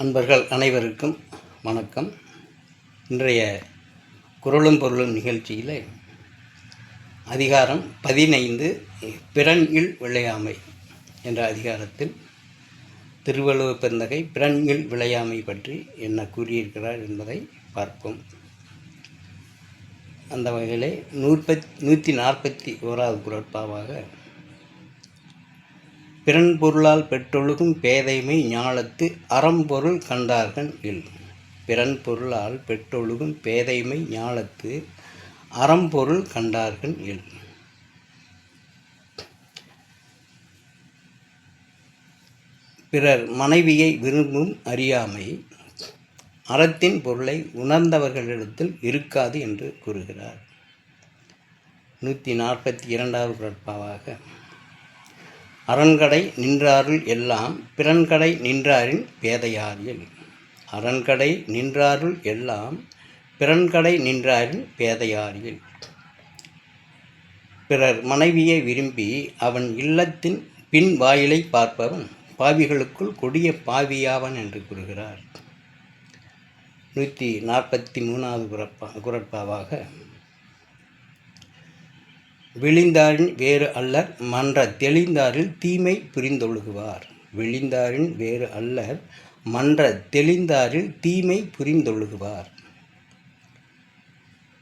அன்பர்கள் அனைவருக்கும் வணக்கம். இன்றைய குரலும் பொருளும் நிகழ்ச்சியில் அதிகாரம் பதினைந்து பிறன் இல் விளையாமை என்ற அதிகாரத்தில் திருவள்ளுவர் பெருந்தகை பிறன் இல் விளையாமை பற்றி என்ன கூறியிருக்கிறார் என்பதை பார்ப்போம். அந்த வகையிலே நூற்பத் நூற்றி நாற்பத்தி ஓராவது குரட்பாவாக பிறன் பொருளால் பெற்றொழுகும் பேதைமை ஞாலத்து அறம்பொருள் கண்டார்கள் இல். பிறன் பொருளால் பெற்றொழுகும் பேதைமை ஞாலத்து அறம்பொருள் கண்டார்கள் இல். பிறர் மனைவியை விரும்பும் அறியாமை அறத்தின் பொருளை உணர்ந்தவர்களிடத்தில் இருக்காது என்று கூறுகிறார். நூற்றி நாற்பத்தி இரண்டாவது குரட்பாவாக அரண்கடை நின்றாருள் எல்லாம் பிறன்கடை நின்றாரின் பேதையாரியல் அரண்கடை நின்றாருள் எல்லாம் பிறன்கடை நின்றாரின் பேதையாரியல் பிறர் மனைவியை விரும்பி அவன் இல்லத்தின் பின் வாயிலை பார்ப்பவன் பாவிகளுக்குள் கொடிய பாவியாவன் என்று கூறுகிறார். நூற்றி நாற்பத்தி மூணாவது குரப்பா குரட்பாவாக விழிந்தாரின் வேறு அல்லர் மன்ற தெளிந்தாரில் தீமை புரிந்தொழுகுவார். விழிந்தாரின் வேறு அல்லர் மன்ற தெளிந்தாரில் தீமை புரிந்தொழுகுவார்.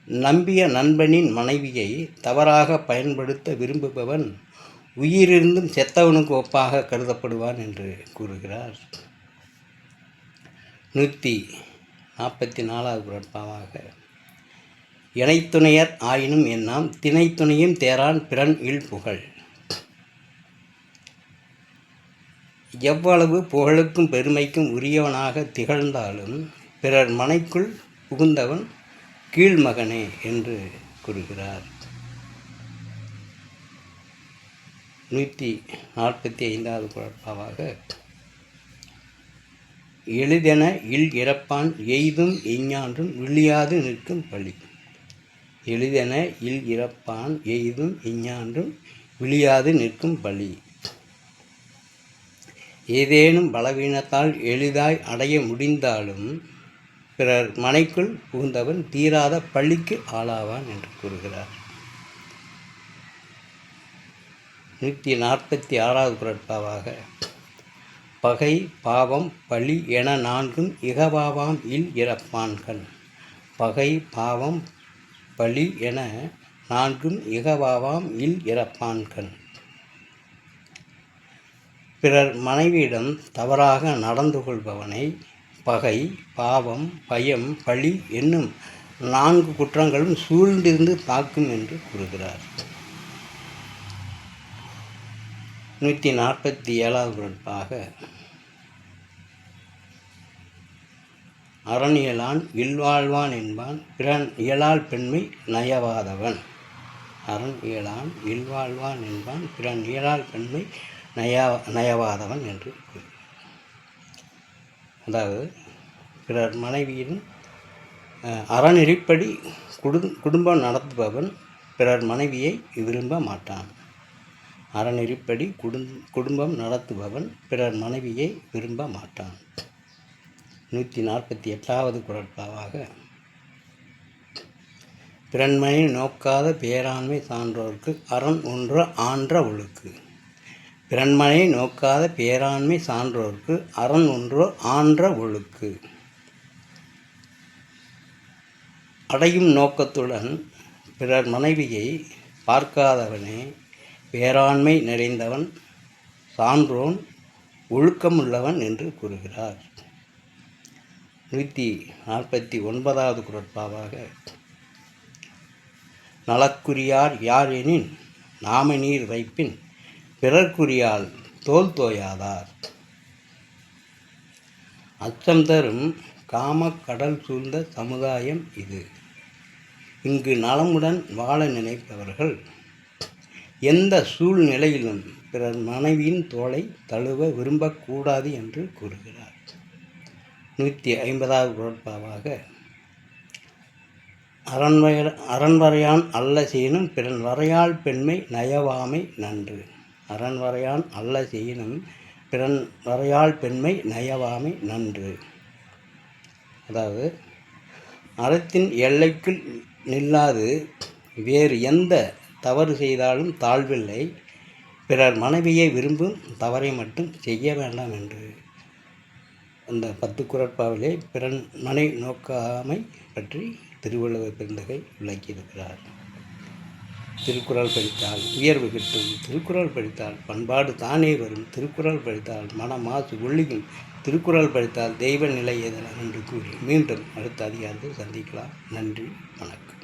நம்பிய நண்பனின் மனைவியை தவறாக பயன்படுத்த விரும்புபவன் உயிரிருந்தும் செத்தவனுக்கு ஒப்பாக கருதப்படுவான் என்று கூறுகிறார். நூற்றி நாற்பத்தி நாலாவது குரட்பாவாக இணைத்துணையர் ஆயினும் என்னாம் திணைத்துணையும் தேரான் பிறன் இல் புகழ் எவ்வளவு புகழுக்கும் பெருமைக்கும் உரியவனாக திகழ்ந்தாலும் பிறர் மனைக்குள் புகுந்தவன் கீழ்மகனே என்று கூறுகிறார். நூற்றி நாற்பத்தி ஐந்தாவது குழப்பாவாக எளிதென இல் இறப்பான் எய்தும் எஞ்ஞான்றும் விழியாது நிற்கும் பழி. எளிதென இல் இறப்பான் எய்தும் இஞ்ஞான்றும் விழியாது நிற்கும் பலி. ஏதேனும் பலவீனத்தால் எளிதாய் அடைய முடிந்தாலும் பிறர் மனைக்குள் புகுந்தவன் தீராத பள்ளிக்கு ஆளாவான் என்று கூறுகிறார். நூற்றி நாற்பத்தி ஆறாவது குரட்பாவாக பகை பாவம் பழி என நான்கும் இகவாவாம் இல் இறப்பான்கள். பகை பாவம் பலி என நான்கும் இகவாவாம் இல் இறப்பான்கள். பிறர் மனைவியிடம் தவறாக நடந்து கொள்பவனை பகை பாவம் பயம் பழி என்னும் நான்கு குற்றங்களும் சூழ்ந்திருந்து தாக்கும் என்று கூறுகிறார். நூற்றி நாற்பத்தி ஏழாவது குறிப்பாக அரண் இயலான் இல்வாழ்வான் என்பான். பிறன் இயலால் பெண்மை நயவாதவன். அரண் இயலான் இல்வாழ்வான் என்பான். பிறன் இயலால் பெண்மை நயா நயவாதவன் என்று அதாவது பிறர் மனைவியின் அறநெறிப்படி குடு குடும்பம் நடத்துபவன் பிறர் மனைவியை விரும்ப மாட்டான். அறநெறிப்படி குடும் குடும்பம் நடத்துபவன் பிறர் மனைவியை விரும்ப மாட்டான். நூற்றி நாற்பத்தி எட்டாவது குரட்பாவாக. பிறன்மனை நோக்காத பேராண்மை சான்றோர்க்கு அரண் ஒன்று ஆன்ற ஒழுக்கு. பிறன்மனை நோக்காத பேராண்மை சான்றோர்க்கு அரண் ஒன்றோ ஆன்ற ஒழுக்கு. அடையும் நோக்கத்துடன் பிறர் மனைவியை பார்க்காதவனே பேராண்மை நிறைந்தவன் சான்றோன் ஒழுக்கமுள்ளவன் என்று கூறுகிறார். நூற்றி நாற்பத்தி ஒன்பதாவது குரட்பாவாக நலக்குரியார் யார் எனின் நாம நீர் வைப்பின் பிறர்க்குரியால் தோல் தோயாதார். அச்சம் தரும் காம கடல் சூழ்ந்த சமுதாயம் இது. இங்கு நலமுடன் வாழ நினைப்பவர்கள் எந்த சூழ்நிலையிலும் பிறர் மனைவியின் தோலை தழுவ விரும்பக்கூடாது என்று கூறுகிறார். நூற்றி ஐம்பதாவது குரட்பாவாக அரண்வய அரண்வரையான் அல்ல செய்யினும் பிறன் வரையால் பெண்மை நயவாமை நன்று. அரண்வரையான் அல்ல செய்யினும் பிறன் வரையால் பெண்மை நயவாமை நன்று. அதாவது அறத்தின் எல்லைக்குள் நில்லாது வேறு எந்த தவறு செய்தாலும் தாழ்வில்லை. பிறர் மனைவியை விரும்பும் தவறை மட்டும் செய்ய வேண்டாம் என்று. அந்த பத்து குரட்பாவிலே பிறன் மனை நோக்காமை பற்றி திருவள்ளுவர் பெருந்தகை விளக்கியிருக்கிறார். திருக்குறள் படித்தால் உயர்வு கிட்டும். திருக்குறள் படித்தால் பண்பாடு தானே வரும். திருக்குறள் படித்தால் மன மாசு திருக்குறள் படித்தால் தெய்வ நிலை எதனால் என்று கூறி மீண்டும் அடுத்த அதிகாரத்தில் சந்திக்கலாம். நன்றி. வணக்கம்.